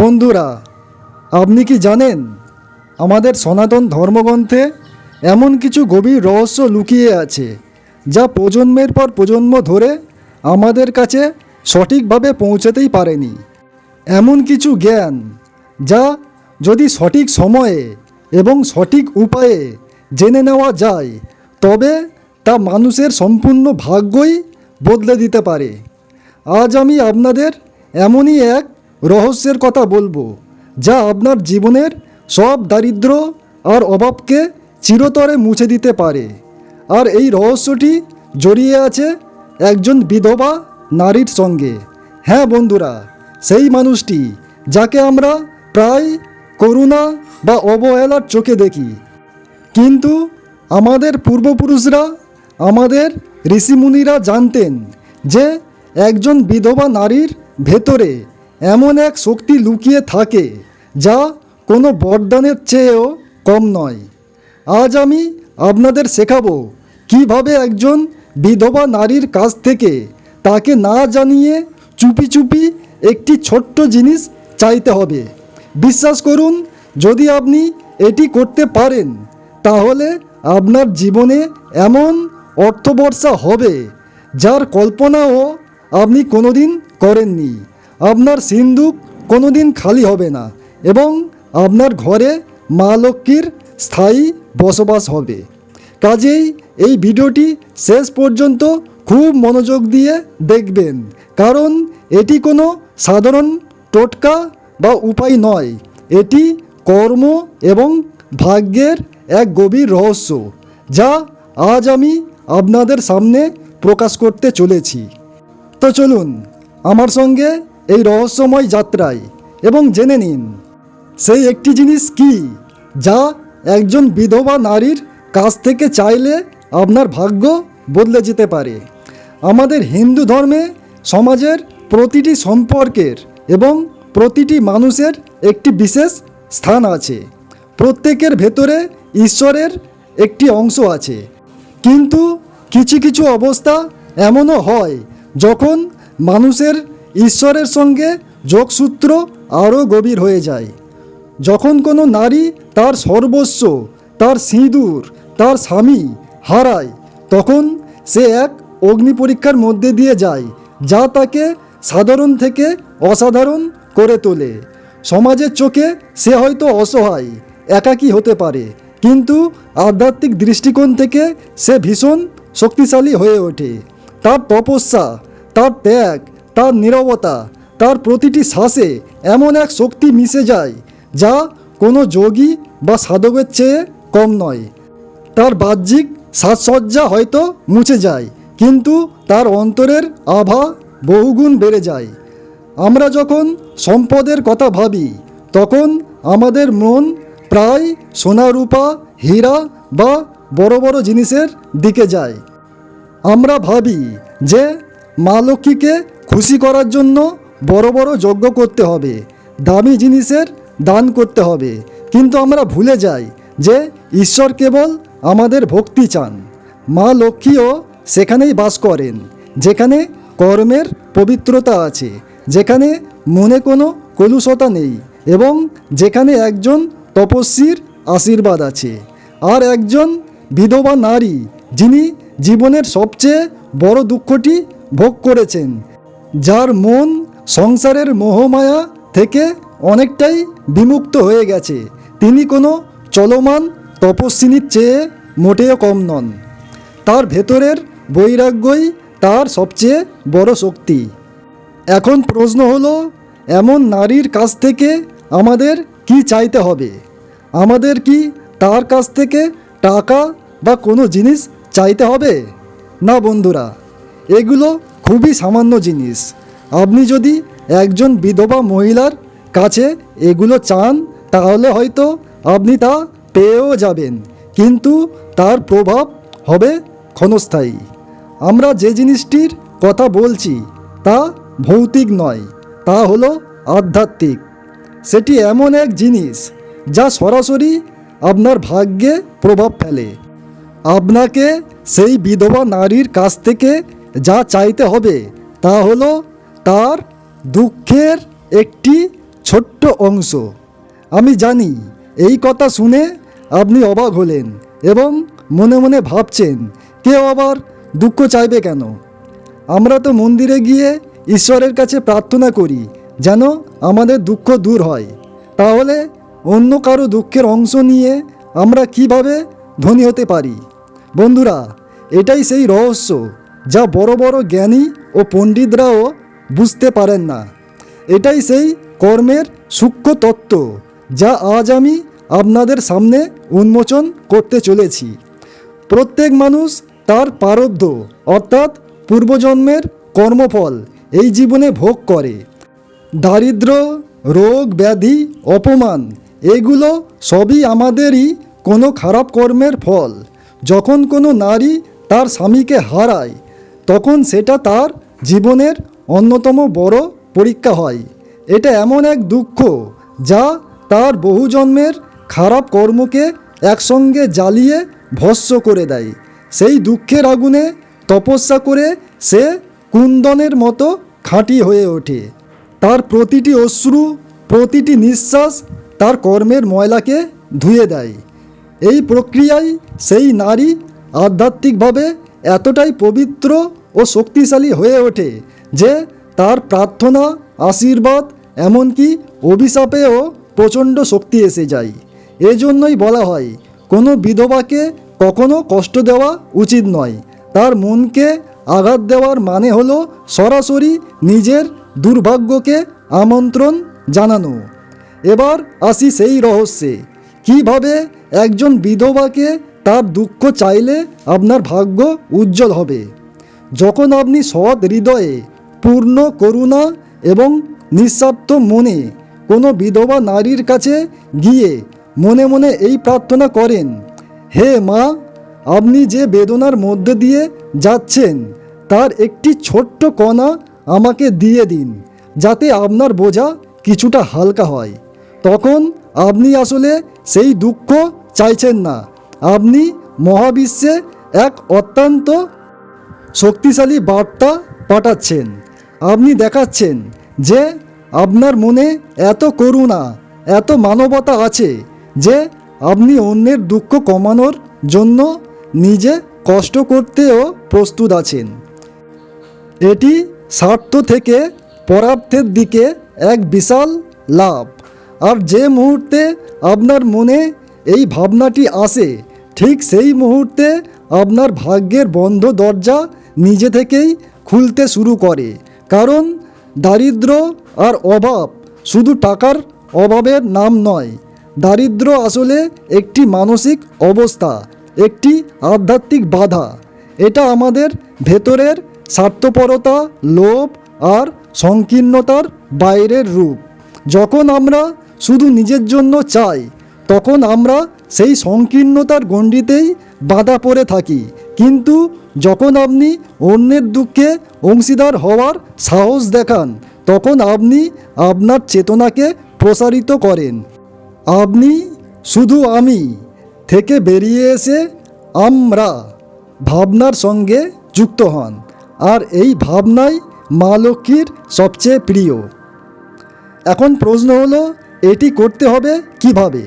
বন্ধুরা, আপনি কি জানেন, আমাদের সনাতন ধর্মগ্রন্থে এমন কিছু গভীর রহস্য লুকিয়ে আছে, যা প্রজন্মের পর প্রজন্ম ধরে আমাদের কাছে সঠিকভাবে পৌঁছাতেই পারেনি? এমন কিছু জ্ঞান, যা যদি সঠিক সময়ে এবং সঠিক উপায়ে জেনে নেওয়া যায়, তবে তা মানুষের সম্পূর্ণ ভাগ্যই বদলে দিতে পারে। আজ আমি আপনাদের এমনই এক রহস্যের কথা বলব, যা আপনার জীবনের সব দারিদ্র আর অভাবকে চিরতরে মুছে দিতে পারে। আর এই রহস্যটি জড়িয়ে আছে একজন বিধবা নারীর সঙ্গে। হ্যাঁ বন্ধুরা, সেই মানুষটি যাকে আমরা প্রায় করুণা বা অবহেলার চোখে দেখি। কিন্তু আমাদের পূর্বপুরুষরা, আমাদের ঋষিমুনিরা জানতেন যে একজন বিধবা নারীর ভেতরে এমন এক শক্তি লুকিয়ে থাকে যা কোনো বরদানের চেয়েও কম নয়। আজ আমি আপনাদের শেখাবো কীভাবে একজন বিধবা নারীর কাছ থেকে তাকে না জানিয়ে চুপি চুপি একটি ছোট্ট জিনিস চাইতে হবে। বিশ্বাস করুন, যদি আপনি এটি করতে পারেন, তাহলে আপনার জীবনে এমন অর্থবর্ষা হবে যার কল্পনাও আপনি কোনোদিন করেননি। আপনার সিন্ধুক কোনোদিন খালি হবে না এবং আপনার ঘরে মা লক্ষ্মীর স্থায়ী বসবাস হবে। কাজেই এই ভিডিওটি শেষ পর্যন্ত খুব মনোযোগ দিয়ে দেখবেন, কারণ এটি কোনো সাধারণ টোটকা বা উপায় নয়। এটি কর্ম এবং ভাগ্যের এক গভীর রহস্য, যা আজ আমি আপনাদের সামনে প্রকাশ করতে চলেছি। তো চলুন, আমার সঙ্গে এই রহস্যময় যাত্রায়। এবং জেনে নিন, সেই একটি জিনিস কি, যা একজন বিধবা নারীর কাছ থেকে চাইলে আপনার ভাগ্য বদলে যেতে পারে। আমাদের হিন্দু ধর্মে সমাজের প্রতিটি সম্পর্কের এবং প্রতিটি মানুষের একটি বিশেষ স্থান আছে। প্রত্যেকের ভেতরে ঈশ্বরের একটি অংশ আছে। কিন্তু কিছু কিছু অবস্থা এমনও হয়, যখন মানুষের ঈশ্বরের সঙ্গে যোগসূত্র আরও গভীর হয়ে যায়। যখন কোনো নারী তার সর্বস্ব, তার সিঁদুর, তার স্বামী হারায়, তখন সে এক অগ্নি পরীক্ষার মধ্যে দিয়ে যায়, যা তাকে সাধারণ থেকে অসাধারণ করে তোলে। সমাজের চোখে সে হয়তো অসহায়, একাকী হতে পারে, কিন্তু আধ্যাত্মিক দৃষ্টিকোণ থেকে সে ভীষণ শক্তিশালী হয়ে ওঠে। তার তপস্যা, তার ত্যাগ তার নীরবতা, তার প্রতিটি শ্বাসে এমন এক শক্তি মিশে যায়, যা কোনো যোগী বা সাধকের চেয়ে কম নয়। তার বাহ্যিক সাজসজ্জা হয়তো মুছে যায়, কিন্তু তার অন্তরের আভা বহুগুণ বেড়ে যায়। আমরা যখন সম্পদের কথা ভাবি, তখন আমাদের মন প্রায় সোনা রূপা হীরা বা বড় বড় জিনিসের দিকে যায়। আমরা ভাবি যে মা লক্ষ্মীকে খুশি করার জন্য বড় বড় যজ্ঞ করতে হবে, দামি জিনিসের দান করতে হবে। কিন্তু আমরা ভুলে যাই যে ঈশ্বর কেবল আমাদের ভক্তি চান। মা লক্ষ্মীও সেখানেই বাস করেন, যেখানে কর্মের পবিত্রতা আছে, যেখানে মনে কোনো কলুষতা নেই এবং যেখানে একজন তপস্বীর আশীর্বাদ আছে। আর একজন বিধবা নারী, যিনি জীবনের সবচেয়ে বড় দুঃখটি ভোগ করেছেন যার মন সংসারের মোহমায়া থেকে অনেকটাই বিমুক্ত হয়ে গেছে। তিনি কোনো চলমান তপস্বিনীর চেয়ে মোটেও কম নন। তার ভেতরের বৈরাগ্যই তার সবচেয়ে বড় শক্তি। এখন প্রশ্ন হলো, এমন নারীর কাছ থেকে আমাদের কি চাইতে হবে? আমাদের কি তার কাছ থেকে টাকা বা কোনো জিনিস চাইতে হবে? না বন্ধুরা এগুলো খুবই সামান্য জিনিস। আপনি যদি একজন বিধবা মহিলার কাছে এগুলো চান, তাহলে হয়তো আপনি তা পেয়েও যাবেন, কিন্তু তার প্রভাব হবে ক্ষণস্থায়ী। আমরা যে জিনিসটির কথা বলছি, তা ভৌতিক নয়, তা হলো আধ্যাত্মিক। সেটি এমন এক জিনিস, যা সরাসরি আপনার ভাগ্যে প্রভাব ফেলে। আপনাকে সেই বিধবা নারীর কাছ থেকে যা চাইতে হবে তা হলো তার দুঃখের একটি ছোট্ট অংশ। আমি জানি এই কথা শুনে আপনি অবাক হলেন এবং মনে মনে ভাবছেন, কেউ আবার দুঃখ চাইবে কেন? আমরা তো মন্দিরে গিয়ে ঈশ্বরের কাছে প্রার্থনা করি যেন আমাদের দুঃখ দূর হয়। তাহলে অন্য কারও দুঃখের অংশ নিয়ে আমরা কীভাবে ধনী হতে পারি? বন্ধুরা, এটাই সেই রহস্য। যা বড় বড় জ্ঞানী ও পণ্ডিতরাও বুঝতে পারেন না। এটাই সেই কর্মের সূক্ষ্ম তত্ত্ব যা আজ আমি আপনাদের সামনে উন্মোচন করতে চলেছি। প্রত্যেক মানুষ তার প্রারব্ধ অর্থাৎ পূর্বজন্মের কর্মফল এই জীবনে ভোগ করে। দারিদ্র, রোগ, ব্যাধি, অপমান, এগুলো সবই আমাদেরই কোনো খারাপ কর্মের ফল। যখন কোনো নারী তার স্বামীকে হারায় তখন সেটা তার জীবনের অন্যতম বড় পরীক্ষা হয়। এটা এমন এক দুঃখ যা তার বহু জন্মের খারাপ কর্মকে একসঙ্গে জ্বালিয়ে ভস্য করে দেয়। সেই দুঃখের আগুনে তপস্যা করে সে কুন্দনের মতো খাঁটি হয়ে ওঠে। তার প্রতিটি অশ্রু, প্রতিটি নিঃশ্বাস তার কর্মের ময়লাকে ধুয়ে দেয়। এই প্রক্রিয়ায় সেই নারী আধ্যাত্মিকভাবে এতটাই পবিত্র ও শক্তিশালী হয়ে ওঠে যে তার প্রার্থনা, আশীর্বাদ, এমনকি অভিশাপেও প্রচণ্ড শক্তি এসে যায়। এজন্যই বলা হয়, কোনো বিধবাকে কখনো কষ্ট দেওয়া উচিত নয়। তার মনকে আঘাত দেওয়ার মানে হলো সরাসরি নিজের দুর্ভাগ্যকে আমন্ত্রণ জানানো। এবার আসি সেই রহস্যে। কীভাবে একজন বিধবাকে তার দুঃখ চাইলে আপনার ভাগ্য উজ্জ্বল হবে। যখন আপনি সৎ হৃদয়ে, পূর্ণ করুণা এবং নিঃস্বার্থ মনে কোনো বিধবা নারীর কাছে গিয়ে মনে মনে এই প্রার্থনা করেন, হে মা, আপনি যে বেদনার মধ্যে দিয়ে যাচ্ছেন, তার একটি ছোট্ট কণা আমাকে দিয়ে দিন, যাতে আপনার বোঝা কিছুটা হালকা হয়। তখন আপনি আসলে সেই দুঃখ চাইছেন না। আপনি মহাবিশ্বে এক অত্যন্ত শক্তিশালী বার্তা পাঠাচ্ছেন। আপনি দেখাচ্ছেন যে আপনার মনে এত করুণা, এত মানবতা আছে যে আপনি অন্যের দুঃখ কমানোর জন্য নিজে কষ্ট করতেও প্রস্তুত আছেন। এটি স্বার্থ থেকে পরার্থের দিকে এক বিশাল লাভ। আর যে মুহূর্তে আপনার মনে এই ভাবনাটি আসে ঠিক সেই মুহূর্তে আপনার ভাগ্যের বন্ধ দরজা নিজে থেকেই খুলতে শুরু করে। কারণ দারিদ্র আর অভাব শুধু টাকার অভাবের নাম নয়, দারিদ্র আসলে একটি মানসিক অবস্থা, একটি আধ্যাত্মিক বাধা। এটা আমাদের ভেতরের স্বার্থপরতা, লোভ আর সংকীর্ণতার বাইরের রূপ। যখন আমরা শুধু নিজের জন্য চাই, তখন আমরা সেই সংকীর্ণতার গণ্ডিতেই বাধা পড়ে থাকি। কিন্তু যখন আপনি অন্যের দুঃখে অংশীদার হওয়ার সাহস দেখান, তখন আপনি আপনার চেতনাকে প্রসারিত করেন। আপনি শুধু আমি থেকে বেরিয়ে এসে আমরা ভাবনার সঙ্গে যুক্ত হন, আর এই ভাবনাই মা লক্ষ্মীর সবচেয়ে প্রিয়। এখন প্রশ্ন হলো, এটি করতে হবে কীভাবে?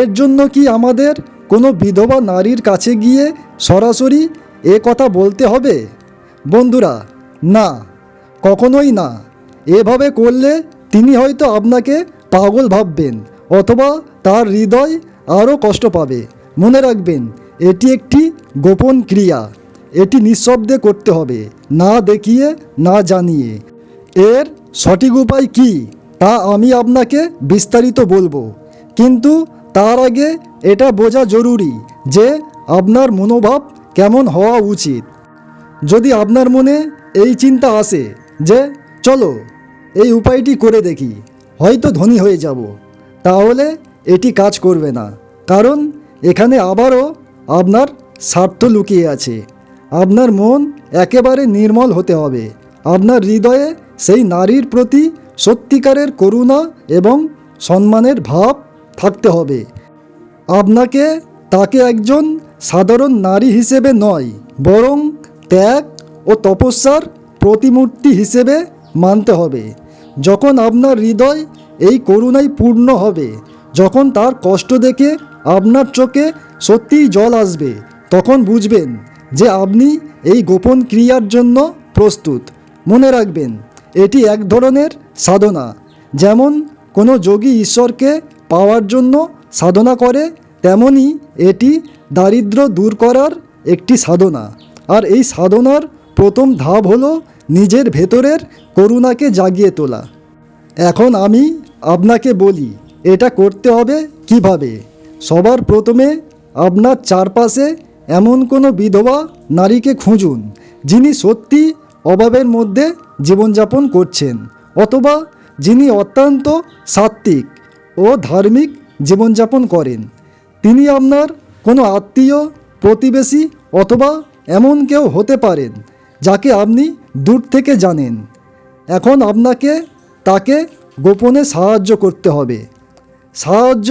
এর জন্য কি আমাদের কোনো বিধবা নারীর কাছে গিয়ে সরাসরি এ কথা বলতে হবে? বন্ধুরা, না, কখনোই না। এভাবে করলে তিনি হয়তো আপনাকে পাগল ভাববেন অথবা তার হৃদয় আরও কষ্ট পাবে। মনে রাখবেন, এটি একটি গোপন ক্রিয়া। এটি নিঃশব্দে করতে হবে, না দেখিয়ে, না জানিয়ে। এর সঠিক উপায় কি তা আমি আপনাকে বিস্তারিত বলব। কিন্তু তার আগে এটা বোঝা জরুরি যে আপনার মনোভাব কেমন হওয়া উচিত। যদি আপনার মনে এই চিন্তা আসে যে, চলো, এই উপায়টি করে দেখি, হয়তো ধনী হয়ে যাব। তাহলে এটি কাজ করবে না। কারণ এখানে আবারও আপনার স্বার্থ লুকিয়ে আছে। আপনার মন একেবারে নির্মল হতে হবে। আপনার হৃদয়ে সেই নারীর প্রতি সত্যিকারের করুণা এবং সম্মানের ভাব থাকতে হবে। আপনাকে তাকে একজন সাধারণ নারী হিসেবে নয়, বরং ত্যাগ ও তপস্যার প্রতিমূর্তি হিসেবে মানতে হবে। যখন আপনার হৃদয় এই করুণাই পূর্ণ হবে, যখন তার কষ্ট দেখে আপনার চোখে সত্যিই জল আসবে, তখন বুঝবেন যে আপনি এই গোপন ক্রিয়ার জন্য প্রস্তুত। মনে রাখবেন, এটি এক ধরনের সাধনা। যেমন কোনো যোগী ঈশ্বরকে পাওয়ার জন্য সাধনা করে, তেমনি এটি দারিদ্র দূর করার একটি সাধনা। আর এই সাধনার প্রথম ধাপ হলো নিজের ভেতরের করুণাকে জাগিয়ে তোলা। এখন আমি আপনাকে বলি, এটা করতে হবে কীভাবে? সবার প্রথমে আপনার চারপাশে এমন কোনো বিধবা নারীকে খুঁজুন, যিনি সত্যি অভাবের মধ্যে জীবনযাপন করছেন, অথবা যিনি অত্যন্ত সাত্ত্বিক। ও ধার্মিক জীবনযাপন করেন। তিনি আপনার কোনো আত্মীয়, প্রতিবেশী অথবা এমন কেউ হতে পারেন, যাকে আপনি দূর থেকে জানেন। এখন আপনাকে তাকে গোপনে সাহায্য করতে হবে। সাহায্য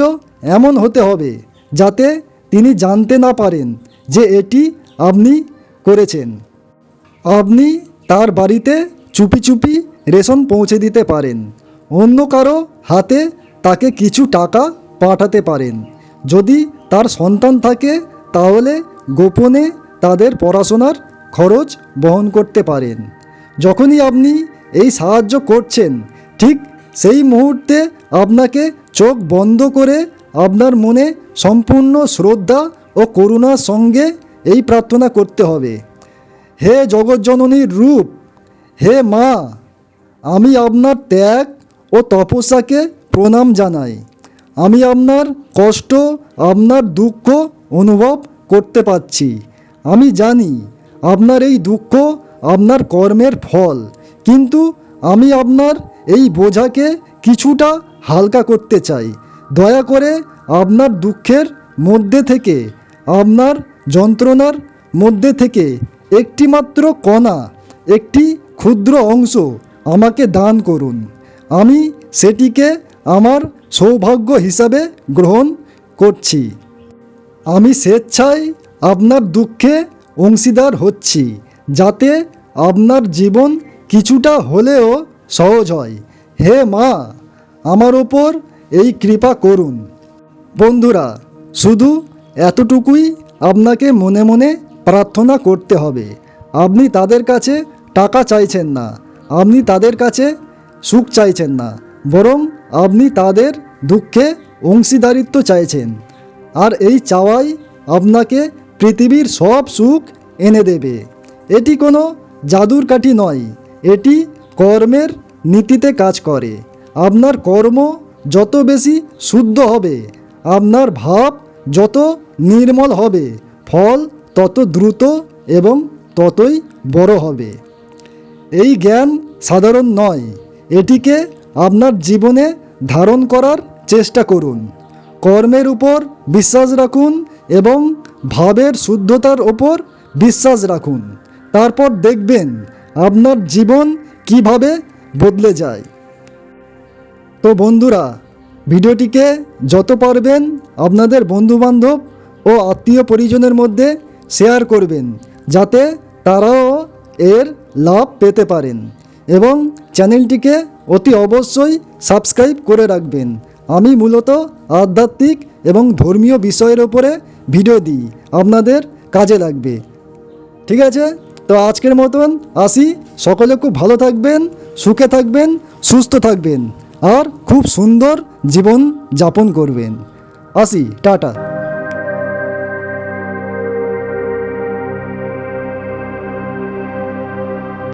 এমন হতে হবে যাতে তিনি জানতে না পারেন যে এটি আপনি করেছেন। আপনি তার বাড়িতে চুপি চুপি রেশন পৌঁছে দিতে পারেন। অন্য কারও হাতে তাকে কিছু টাকা পাঠাতে পারেন। যদি তার সন্তান থাকে, তাহলে গোপনে তাদের পড়াশোনার খরচ বহন করতে পারেন। যখনই আপনি এই সাহায্য করছেন, ঠিক সেই মুহূর্তে আপনাকে চোখ বন্ধ করে আপনার মনে সম্পূর্ণ শ্রদ্ধা ও করুণার সঙ্গে এই প্রার্থনা করতে হবে। হে জগজ্জননীর রূপ, হে মা, আমি আপনার ত্যাগ ও তপস্যাকে প্রণাম জানাই। আমি আপনার কষ্ট, আপনার দুঃখ অনুভব করতে পারছি। আমি জানি আপনার এই দুঃখ আপনার কর্মের ফল, কিন্তু আমি আপনার এই বোঝাকে কিছুটা হালকা করতে চাই। দয়া করে আপনার দুঃখের মধ্যে থেকে, আপনার যন্ত্রণার মধ্যে থেকে একটিমাত্র কণা, একটি ক্ষুদ্র অংশ আমাকে দান করুন। আমি সেটিকে আমার সৌভাগ্য হিসাবে গ্রহণ করছি। আমি স্বেচ্ছায় আপনার দুঃখে অংশীদার হচ্ছি, যাতে আপনার জীবন কিছুটা হলেও সহজ হয়। হে মা, আমার ওপর এই কৃপা করুন। বন্ধুরা, শুধু এতটুকুই আপনাকে মনে মনে প্রার্থনা করতে হবে। আপনি তাদের কাছে টাকা চাইছেন না, আপনি তাদের কাছে সুখ চাইছেন না, বরং আপনি তাদের দুঃখে অংশীদারিত্ব চাইছেন। আর এই চাওয়াই আপনাকে পৃথিবীর সব সুখ এনে দেবে। এটি কোনো জাদুর কাঠি নয়। এটি কর্মের নীতিতে কাজ করে। আপনার কর্ম যত বেশি শুদ্ধ হবে, আপনার ভাব যত নির্মল হবে, ফল তত দ্রুত এবং ততই বড় হবে। এই জ্ঞান সাধারণ নয়। এটিকে আপনার জীবনে ধারণ করার চেষ্টা করুন। কর্মের উপর বিশ্বাস রাখুন এবং ভাবের শুদ্ধতার ওপর বিশ্বাস রাখুন। তারপর দেখবেন আপনার জীবন কীভাবে বদলে যায়। তো বন্ধুরা, ভিডিওটিকে যত পারবেন আপনাদের বন্ধুবান্ধব ও আত্মীয় পরিজনের মধ্যে শেয়ার করবেন, যাতে তারাও এর লাভ পেতে পারেন। এবং চ্যানেলটিকে অতি অবশ্যই সাবস্ক্রাইব করে রাখবেন। আমি মূলত আধ্যাত্মিক এবং ধর্মীয় বিষয়ের ওপরে ভিডিও দিই। আপনাদের কাজে লাগবে। ঠিক আছে? তো আজকের মতন আসি। সকলে খুব ভালো থাকবেন, সুখে থাকবেন, সুস্থ থাকবেন, আর খুব সুন্দর জীবন যাপন করবেন। আসি, টাটা।